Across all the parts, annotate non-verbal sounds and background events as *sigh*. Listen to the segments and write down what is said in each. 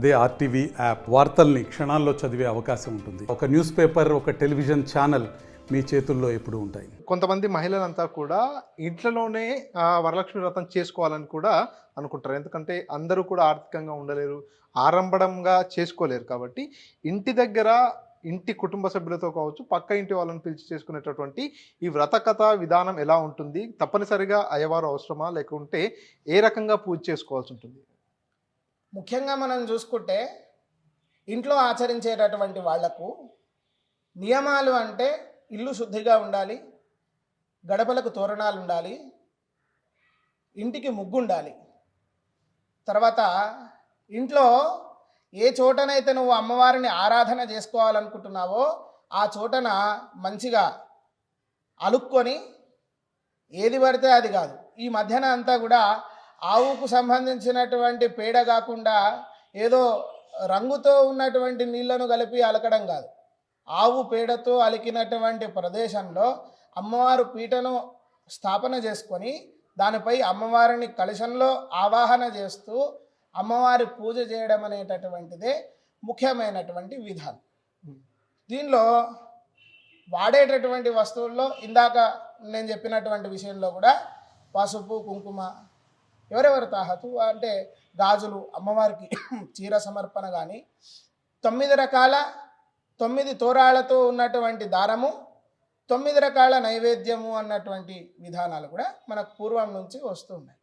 అదే RTV app వార్తల్ని క్షణాల్లో చదివే అవకాశం ఉంటుంది. ఒక న్యూస్ పేపర్ ఒక టెలివిజన్ ఛానల్ మీ చేతుల్లో ఎప్పుడు ఉంటాయి. కొంతమంది మహిళలంతా కూడా ఇంట్లోనే వరలక్ష్మి వ్రతం చేసుకోవాలని కూడా అనుకుంటారు. ఎందుకంటే అందరూ కూడా ఆర్థికంగా ఉండలేరు ఆరంభంగా చేసుకోలేరు కాబట్టి ఇంటి దగ్గర ఇంటి కుటుంబ సభ్యులతో కావచ్చు పక్క ఇంటి వాళ్ళని పిలిచి చేసుకునేటటువంటి ఈ వ్రత కథ విధానం ఎలా ఉంటుంది? తప్పనిసరిగా అయ్యవారు అవసరమా? లేకుంటే ఏ రకంగా పూజ చేసుకోవాల్సి ఉంటుంది? ముఖ్యంగా మనం చూసుకుంటే ఇంట్లో ఆచరించేటటువంటి వాళ్ళకు నియమాలు అంటే ఇల్లు శుద్ధిగా ఉండాలి గడపలకు తోరణాలు ఉండాలి ఇంటికి ముగ్గు ఉండాలి తర్వాత ఇంట్లో ఏ చోటనైతే నువ్వు అమ్మవారిని ఆరాధన చేసుకోవాలనుకుంటున్నావో ఆ చోటన మంచిగా అలుక్కొని ఏది పడితే అది కాదు. ఈ మధ్యన అంతా కూడా ఆవుకు సంబంధించినటువంటి పేడ కాకుండా ఏదో రంగుతో ఉన్నటువంటి నీళ్ళను కలిపి అలకడం కాదు. ఆవు పేడతో అలికినటువంటి ప్రదేశంలో అమ్మవారు పీటను స్థాపన చేసుకొని దానిపై అమ్మవారిని కలశంలో ఆవాహన చేస్తూ అమ్మవారి పూజ చేయడం అనేటటువంటిదే ముఖ్యమైనటువంటి విధానం. దీనిలో వాడేటటువంటి వస్తువుల్లో ఇందాక నేను చెప్పినటువంటి విషయంలో కూడా పసుపు కుంకుమ ఎవరెవరు తాహతు? అంటే గాజులు అమ్మవారికి *clears throat* చీర సమర్పణ కానీ తొమ్మిది రకాల తొమ్మిది తోరాలతో ఉన్నటువంటి దారము తొమ్మిది రకాల నైవేద్యము అన్నటువంటి విధానాలు కూడా మనకు పూర్వం నుంచి వస్తున్నాయి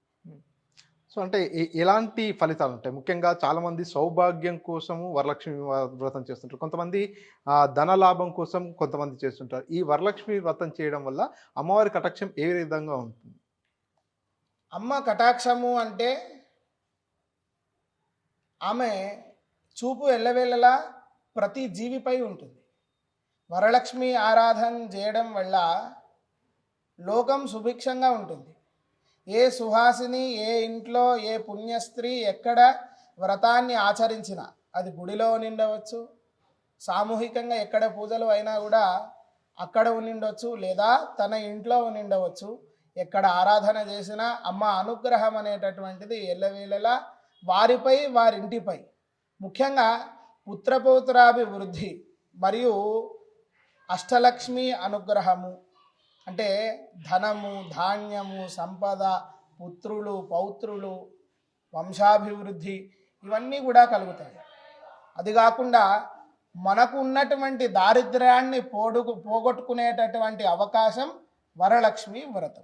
సో అంటే ఎలాంటి ఫలితాలు ఉంటాయి. ముఖ్యంగా చాలామంది సౌభాగ్యం కోసము వరలక్ష్మి వ్రతం చేస్తుంటారు. కొంతమంది ధనలాభం ధన లాభం కోసం కొంతమంది చేస్తుంటారు. ఈ వరలక్ష్మి వ్రతం చేయడం వల్ల అమ్మవారి కటాక్షం ఏ విధంగా ఉంటుంది? అమ్మ కటాక్షము అంటే ఆమె చూపు ఎల్లవేళలా ప్రతి జీవిపై ఉంటుంది. వరలక్ష్మి ఆరాధన చేయడం వల్ల లోకం సుభిక్షంగా ఉంటుంది. ఏ సుహాసిని ఏ ఇంట్లో ఏ పుణ్యస్త్రీ ఎక్కడ వ్రతాన్ని ఆచరించినా అది గుడిలో నిండవచ్చు సామూహికంగా ఎక్కడ పూజలు అయినా కూడా అక్కడ ఉండిండవచ్చు లేదా తన ఇంట్లో ఉండిండవచ్చు. ఎక్కడ ఆరాధన చేసినా అమ్మ అనుగ్రహం అనేటటువంటిది ఎల్లవేళలా వారిపై వారింటిపై. ముఖ్యంగా పుత్రపౌత్రాభివృద్ధి మరియు అష్టలక్ష్మి అనుగ్రహము. అంటే ధనము ధాన్యము సంపద పుత్రులు పౌత్రులు వంశాభివృద్ధి ఇవన్నీ కూడా కలుగుతాయి. అది కాకుండా మనకు ఉన్నటువంటి దారిద్ర్యాన్ని పోడుకు పోగొట్టుకునేటటువంటి అవకాశం వరలక్ష్మి వ్రతం.